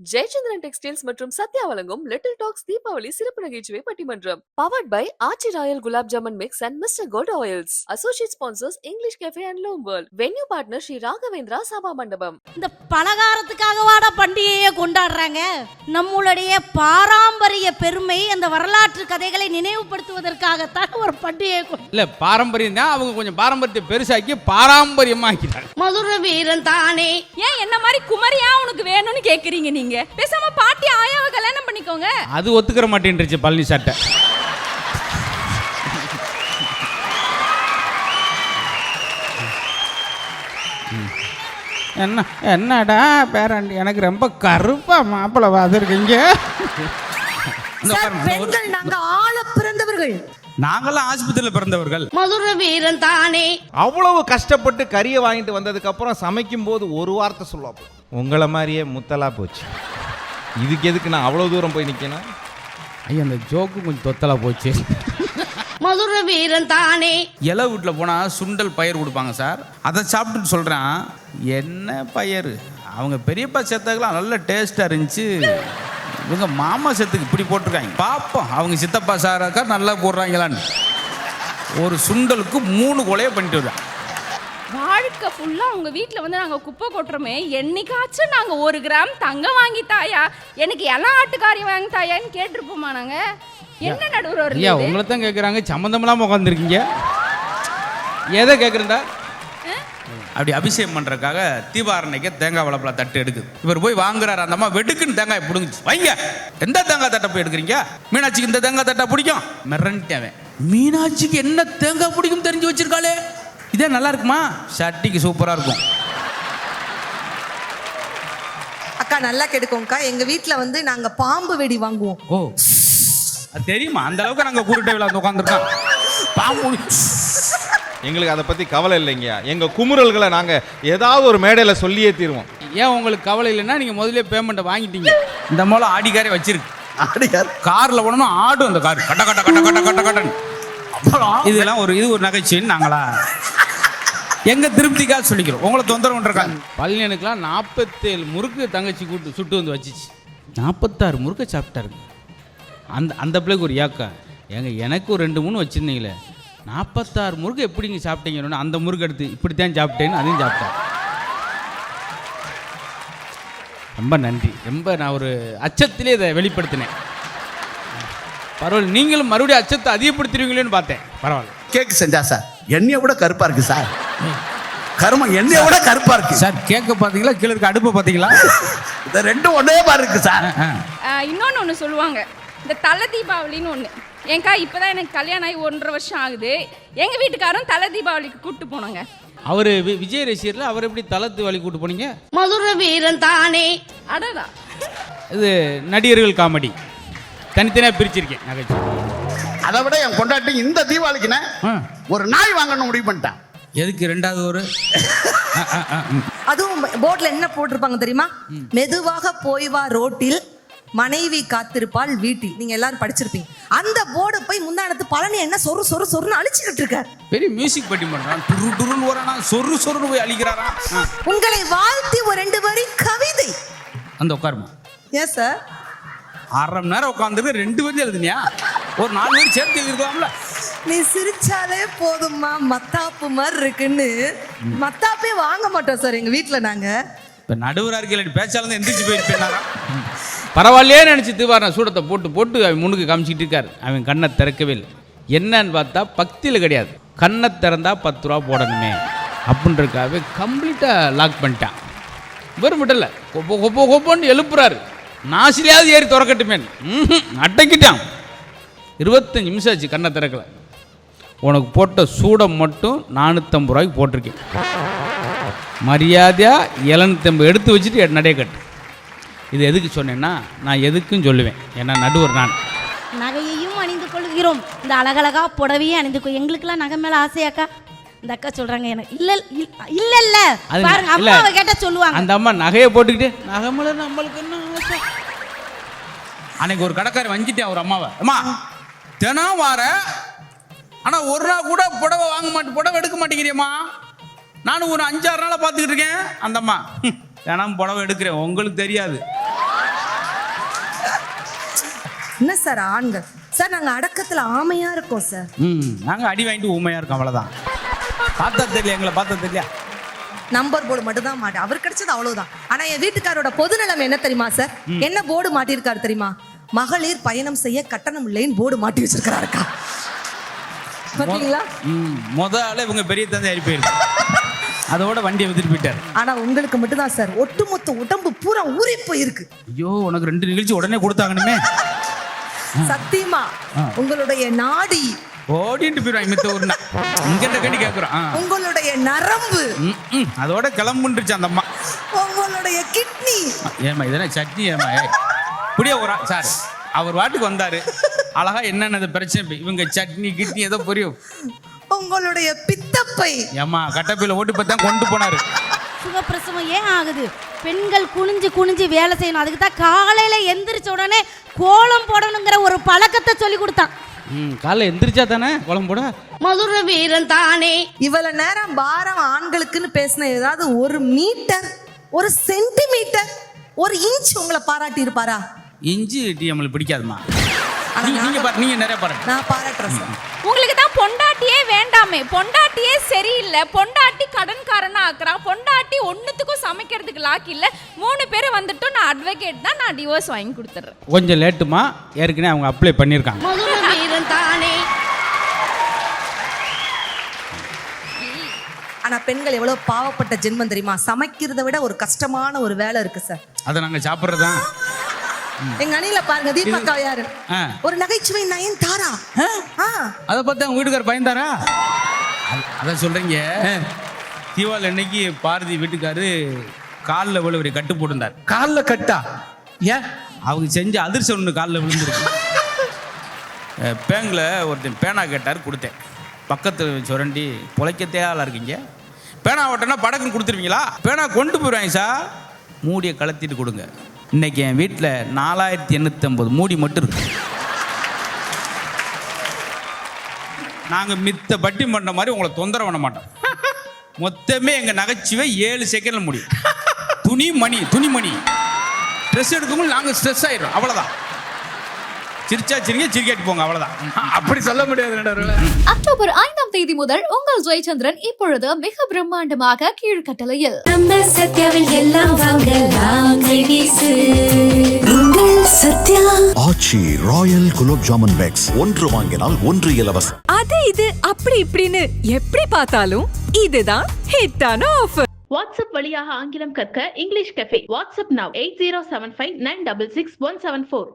Jayachandran textiles மற்றும் சத்யா வழங்கும் little tax Deepavali சிறப்பு நகைச்சுவை பட்டிமன்றம். Powered by Aachi royal gulab jamun mix and mister gold oils associate sponsors English cafe and loom world venue partner Sri Raghavendra Sabha மண்டபம் இந்த பலகாரத்துக்காகவாடா பண்டிகையை கொண்டாடுறாங்க? நம்மளுடைய பாரம்பரிய பெருமை அந்த வரலாற்று கதைகளை நினைவுபடுத்துவதற்காகத்தான் ஒரு பண்டிகையை இல்ல பாரம்பரியம் தான் அவங்க கொஞ்சம் பாரம்பரியத்தை பெருசாக்கி பாரம்பரியமாக்கிட்டாங்க. மதுர வீரன் தானே. ஏன் என்ன மாதிரி குமரியா உனக்கு வேணும்னு கேக்குறீங்க நீங்க? பேசாம பாட்டி ஆயாவை கல்யாணம் பண்ணிக்கோங்க. அது ஒத்துக்கிற மாட்டேன்ருச்சு பழனி சட்டை. என்ன என்னடா பேரண்டி? எனக்கு ரொம்ப கருப்பா மாப்பிள்ளை பார்த்துருக்கீங்க. பெண்கள் நாங்க ஆள பிறந்தவர்கள். நாங்களாம் ஆஸ்பத்திரியில் பிறந்தவர்கள். மதுர வீரன் தானே. அவ்வளவு கஷ்டப்பட்டு கறியை வாங்கிட்டு வந்ததுக்கு அப்புறம் சமைக்கும் போது ஒரு வார்த்தை சொல்லுவாப்பு. உங்களை மாதிரியே முத்தலா போச்சு. இதுக்கு எதுக்கு நான் அவ்வளவு தூரம் போய் நிக்கணும்? ஐயா அந்த ஜோக்கு கொஞ்சம் தொத்தலா போச்சு. மதுர வீரன் தானே. இலை வீட்டில் போனால் சுண்டல் பயிர் கொடுப்பாங்க சார். அதை சாப்பிட்டுட்டு சொல்கிறேன் என்ன பயிர்? அவங்க பெரியப்பா செத்தக்கெல்லாம் நல்ல டேஸ்ட்டாக இருந்துச்சு. இவங்க மாமா செத்துக்கு இப்படி போட்டிருக்காங்க. பார்ப்போம் அவங்க சித்தப்பா சாராக்கா நல்லா போடுறாங்களான்னு. ஒரு சுண்டலுக்கு மூணு கொலையை பண்ணிட்டு வருவேன் வாழ்க்கை ஃபுல்லா உங்க வீட்ல வந்து நாங்க குப்பை கொட்டுறோமே என்னைக்காச்சும் நாங்க ஒரு கிராம் தங்கம் வாங்கி தாயா எனக்கு எல்லாம் ஆட்டுக்காரி வாங்கி தாயான்னு கேட்டிருப்போமா நாங்க? என்ன நடுவர் ஐயா உங்களை தான் கேட்குறாங்க சம்மந்தமெல்லாம் உட்காந்துருக்கீங்க எதை கேட்குறேன்டா அப்படி அபிஷேகம் பண்ணுறதுக்காக தீபாரணைக்கு தேங்காய் வளப்பல தட்டு எடுக்குது. இவர் போய் வாங்குறாரு அந்த அம்மா வெடுக்குன்னு தேங்காய் பிடுங்குச்சு. வைங்க. எந்த தேங்காய் தட்டை போய் எடுக்கிறீங்க? மீனாட்சிக்கு இந்த தேங்காய் தட்டை பிடிக்கும்? மிரண்டவன் மீனாட்சிக்கு என்ன தேங்காய் பிடிக்கும் தெரிஞ்சு வச்சிருக்காளே? இதே நல்லா இருக்குமா? சட்டிக்கு சூப்பராக இருக்கும். அக்கா நல்லா கெடுக்கோங்கக்கா. எங்க வீட்ல வந்து நாங்க பாம்பு வெடி வாங்குவோம். ஓ. தெரியுமா? அந்த அளவுக்கு நாங்கள் கூருட்டை விழா உட்காந்துருக்கோம் பாம்பு எங்களுக்கு அதை பத்தி கவலை இல்லைங்க. எங்க குமுறல்களை நாங்க ஏதாவது ஒரு மேடையில சொல்லியே தீருவோம். ஏன் உங்களுக்கு கவலை இல்லைன்னா நீங்கள் முதல்ல பேமெண்ட்டை வாங்கிட்டீங்க. இந்த மூலம் ஆடிக்காரே வச்சிருக்கு. ஆடியார் காரில் போனோம்னா ஆடும் அந்த கார். கட்ட கட்ட கட்ட கட்ட கட்ட அப்புறம்? இதெல்லாம் ஒரு இது ஒரு நகைச்சுவைன்னு நாங்களா? எங்க திருப்திக்காக சொல்லிக்கிறோம். உங்களை தொந்தரவு பண்ணுறாங்க பழனியனுக்குலாம் நாற்பத்தேழு முறுக்கு தங்கச்சி கூட்டு சுட்டு வந்து வச்சிச்சு. நாற்பத்தாறு முறுக்கை சாப்பிட்டாருங்க. அந்த அந்த பிள்ளைக்கு ஒரு ஏக்கா ஏங்க எனக்கு ஒரு ரெண்டு மூணு வச்சுருந்தீங்களே. நாற்பத்தாறு முறுக்கு எப்படிங்க சாப்பிட்டீங்கன்னு அந்த முறுக்கு எடுத்து இப்படித்தான் சாப்பிட்டேன்னு அதையும் சாப்பிட்டேன் ரொம்ப நன்றி. ரொம்ப நான் ஒரு அச்சத்திலே இதை வெளிப்படுத்தினேன். பரவாயில்ல நீங்களும் மறுபடியும் அச்சத்தை அதிகப்படுத்துறீங்களேன்னு பார்த்தேன். பரவாயில்ல. கேக் செஞ்சா சார்? என்னைய விட கருப்பா இருக்கு சார். கருமம் என்னைய விட கருப்பா இருக்கு. சார் கேக்க பார்த்தீங்களா? கீழே இருக்க அடுப்பை பார்த்தீங்களா? இந்த ரெண்டும் ஒன்னே மாதிரி இருக்கு சார். இன்னொன்னு ஒன்று சொல்லுவாங்க. இந்த தலை தீபாவளின்னு ஒன்று ஏங்கா இப்பதான் எனக்கு கல்யாணம் ஆகி ஒன்றரை வருஷம் ஆகுது. எங்க வீட்டுக்காரும் தலை தீபாவளிக்கு கூப்பிட்டு போனாங்க. அவர் விஜய் ரசிகர்ல அவர் எப்படி தளத்து வழி கூட்டு போனீங்க? மதுர வீரன் தானே. அடடா. இது நடிகர்கள் காமெடி. தனித்தனியாக பிரிச்சிருக்கேன். நகைச்சுவை அதை விட என் கொண்டாட்டி இந்த தீபாவளிக்குண்ணே ஆ. ஒரு நாய் வாங்கணும் முடிவு பண்ணிட்டான். எதுக்கு ரெண்டாவது ஒரு? அதுவும் போர்ட்ல என்ன போட்டிருப்பாங்க தெரியுமா? மெதுவாக போய் வா ரோட்டில் மனைவி காத்திருப்பாள் வீட்டில். நீங்க எல்லாரும் படிச்சிருப்பீங்க. அந்த போர்டு போய் முந்தானத்து பழனி என்ன சொரு சொரு சொருன்னு அழிச்சுக்கிட்டு இருக்கார். பெரிய மியூசிக் பட்டி பண்ணுறான் துரு துருன்னு வரானா? சொரு சொருன்னு போய் அழிக்கிறாரா? உங்களை வாழ்த்தி ஒரு ரெண்டு வரி கவிதை. அந்த உட்காருமா. ஏன் சார் அரை மணி நேரம் உட்காந்துருக்கு ரெண்டு பேரும் எழுதுனியா? ஒரு நாலு பேர் சேர்த்து எழுதிருக்கலாம்ல நீ சிரிச்சாலே போதும்மா மத்தாப்பு மாதிரி இருக்குன்னு. மத்தாப்பே வாங்க மாட்டோம் சார் எங்க வீட்ல நாங்க. இப்போ நடுவராக இருக்கையில் பேச்சாலும் எந்திரிச்சு போயிருப்பேன் பரவாயில்லையே நினச்சி தீவாரன் சூடத்தை போட்டு போட்டு அவன் முன்னுக்கு காமிச்சிட்டு இருக்காரு. அவன் கண்ணை திறக்கவே இல்லை என்னன்னு பார்த்தா பக்தியில் கிடையாது. கண்ணை திறந்தா பத்து ரூபா போடணுமே அப்படின்றக்காகவே கம்ப்ளீட்டாக லாக் பண்ணிட்டான். வெறும் விடலை கொப்போ கொப்போ கொப்போன்னு எழுப்புறாரு. நாசிலையாவது ஏறி திறக்கட்டுமே. அடக்கிட்டான். இருபத்தஞ்சு நிமிஷம் ஆச்சு கண்ணை திறக்கல. உனக்கு போட்ட சூடம் மட்டும் நானூற்றம்பது ரூபாய்க்கு போட்டிருக்கேன். மரியாதையாக இளநூத்தம்பது எடுத்து வச்சுட்டு நடைய கட்டு. இது எதுக்கு சொன்னேன்னா நான் எதுக்கும் சொல்லுவேன். ஏன்னா நடுவர் நான். நகையையும் அணிந்து கொள்கிறோம். இந்த அழகழகா புடவையும் அணிந்து கொள். எங்களுக்கெல்லாம் நகை மேல ஆசையாக்கா இந்த அக்கா சொல்றாங்க எனக்கு. இல்ல இல்ல- இல்ல பாருங்க. அம்மாவை கேட்டா சொல்லுவாங்க. அந்த அம்மா நகையை போட்டுக்கிட்டு நகைமலை நம்மளுக்கு என்ன ஆசை? அன்னைக்கு ஒரு கடைக்காரர் வஞ்சிட்டேன் ஒரு அம்மாவை. அம்மா தினம் வார ஆனா ஒரு நாள் கூட புடவை வாங்க மாட்டேன் புடவை எடுக்க மாட்டேங்கிறியம்மா. நானும் ஒரு அஞ்சாறு நாளாக பார்த்துக்கிட்டு இருக்கேன். அந்த அம்மா "ஹம், தினம் புடவை எடுக்கிறேன். உங்களுக்கு தெரியாது. என்ன சார் ஆண்கள்? சார் நாங்க அடக்கத்துல ஆமையா இருக்கோம் சார். ம் நாங்கள் அடி வாங்கிட்டு ஊமையாக இருக்கோம் அவ்வளோதான் பார்த்தா தெரியல எங்களை பார்த்தா தெரியல நம்பர் போர்டு மட்டும் தான் மாட்டேன் அவர் கிடைச்சது அவ்வளவுதான். ஆனா என் வீட்டுக்காரோட பொதுநலம் என்ன தெரியுமா சார்? என்ன போர்டு மாட்டியிருக்காரு தெரியுமா? மகளிர் பயணம் செய்ய கட்டணம் இல்லைன்னு போர்டு மாட்டி வச்சிருக்கிறாருக்கா. பாத்தீங்களா? முத ஆளே இவங்க பெரிய தந்தை ஏறி போயிருக்கு அதோட வண்டியை வித்துட்டு போயிட்டார். ஆனா உங்களுக்கு மட்டும்தான் சார். ஒட்டுமொத்த உடம்பு பூரா ஊறி போயிருக்கு. ஐயோ உனக்கு ரெண்டு நிகழ்ச்சி உடனே கொடுத்தாங்கணுமே. சத்தியமா உங்களுடைய நாடி. ஓடிட்டு போயிடுவாங்க மித்த ஊர்னா கேட்குறோம் ஆ. உங்களுடைய நரம்பு. ம், ம். அதோட கிளம்புன்றுச்சு அந்த அம்மா. உங்களுடைய கிட்னி. ஏமா இதெல்லாம் சட்னி ஏமா இப்படியே ஒரு சார் அவர் வாட்டுக்கு வந்தாரு. அழகா என்னென்ன பிரச்சனை இவங்க சட்னி கிட்னி ஏதோ புரியும். உங்களுடைய பித்தப்பை. ஏமா கட்டப்பையில ஓட்டு பார்த்தா கொண்டு போனாரு. சுகப்பிரசவம் ஏன் ஆகுது? பெண்கள் குனிஞ்சு குனிஞ்சு வேலை செய்யணும். அதுக்கு தான் காலையில எந்திரிச்ச உடனே கோலம் போடணுங்கிற ஒரு பழக்கத்தை சொல்லி கொடுத்தான். ம் காலைல எந்திரிச்சா தானே? குழம்பு போட? மதுர வீரன் தானே. இவ்வளவு நேரம் பாரம் ஆண்களுக்குன்னு பேசின ஏதாவது ஒரு மீட்டர் ஒரு சென்டிமீட்டர் ஒரு இன்ச் உங்களை பாராட்டி இருப்பாரா இஞ்சி டீ நம்மளுக்கு பிடிக்காதுமா. நீங்க நீங்க பாரு நீங்க நிறைய பாருங்க நான் பாராட்டுறேன் சார். உங்களுக்கு தான் பொண்டாட்டியே வேண்டாமே பொண்டாட்டியே சரியில்லை. பொண்டாட்டி கடன்காரனா ஆக்குறான் பொண்டாட்டி ஒன்றுத்துக்கும் சமைக்கிறதுக்கு லாக்கி இல்லை. மூணு பேர் வந்துட்டும் நான் அட்வொகேட் தான் நான் டிவோர்ஸ் வாங்கி கொடுத்துட்றேன். கொஞ்சம் லேட்டுமா? ஏற்கனவே அவங்க அப்ளை பண்ணியிருக்காங்க. மதுர வீரன் தானே ஆனா பெண்கள் எவ்வளவு பாவப்பட்ட ஜென்மம் தெரியுமா? சமைக்கிறதை விட ஒரு கஷ்டமான ஒரு வேலை இருக்கு சார் அதை நாங்க சாப்பிட்றதான் எங்க அணியில பாருங்க தீபக்கா யாரு ஒரு நகைச்சுவை நயன் தாரா ஆ. அதை பார்த்து அவங்க வீட்டுக்கார் பயந்தாரா? அதான் சொல்றீங்க. தீபாவளி அன்னைக்கு பாரதி வீட்டுக்காரு காலில் விழுவரை கட்டு போட்டிருந்தார். காலில் கட்டா? ஏன்? அவங்க செஞ்ச அதிர்ஷ்டம் ஒன்று காலில் விழுந்துருக்கு. பேங்கில் ஒருத்தன் பேனா கேட்டார் கொடுத்தேன். பக்கத்து சுரண்டி பொழைக்கத்தே ஆளாக இருக்கீங்க? பேனா ஓட்டனா படக்குன்னு கொடுத்துருவீங்களா? பேனா கொண்டு போயிடுவாங்க சார். மூடியை கலத்திட்டு கொடுங்க. இன்னைக்கு என் வீட்டில் நாலாயிரத்தி எண்ணூற்றம்பது மூடி மட்டும் இருக்கு. நாங்கள் மித்த பட்டி பண்ண மாதிரி உங்களை தொந்தரவு பண்ண மாட்டோம். மொத்தமே எங்கள் நகைச்சுவை ஏழு செகண்டில் முடியும். துணி மணி துணி மணி. ட்ரெஸ் எடுக்கும்போது நாங்கள் ஸ்ட்ரெஸ் ஆயிடும் அவ்வளோதான் சிரிச்சா சிரிங்க சிரிக்காட்டி போங்க அவ்வளோதான் அப்படி சொல்ல முடியாது. அக்டோபர் ஐந்தாம் தேதி முதல் உங்கள் ஜெயச்சந்திரன் இப்பொழுது மிக பிரம்மாண்டமாக கீழ்கட்டளையில். நம்ம சத்யாவில் எல்லாம் உங்கள் சத்யா ஆச்சி ராயல் குலோப் ஜாமுன் பேக்ஸ் ஒன்று வாங்கினால் ஒன்று இலவசம். அது இது அப்படி இப்படின்னு எப்படி பார்த்தாலும் இதுதான் ஹிட்டான ஆஃபர் வாட்ஸ்அப் வழியாக ஆங்கிலம் கற்க English cafe WhatsApp now eight zero seven five nine double six one seven four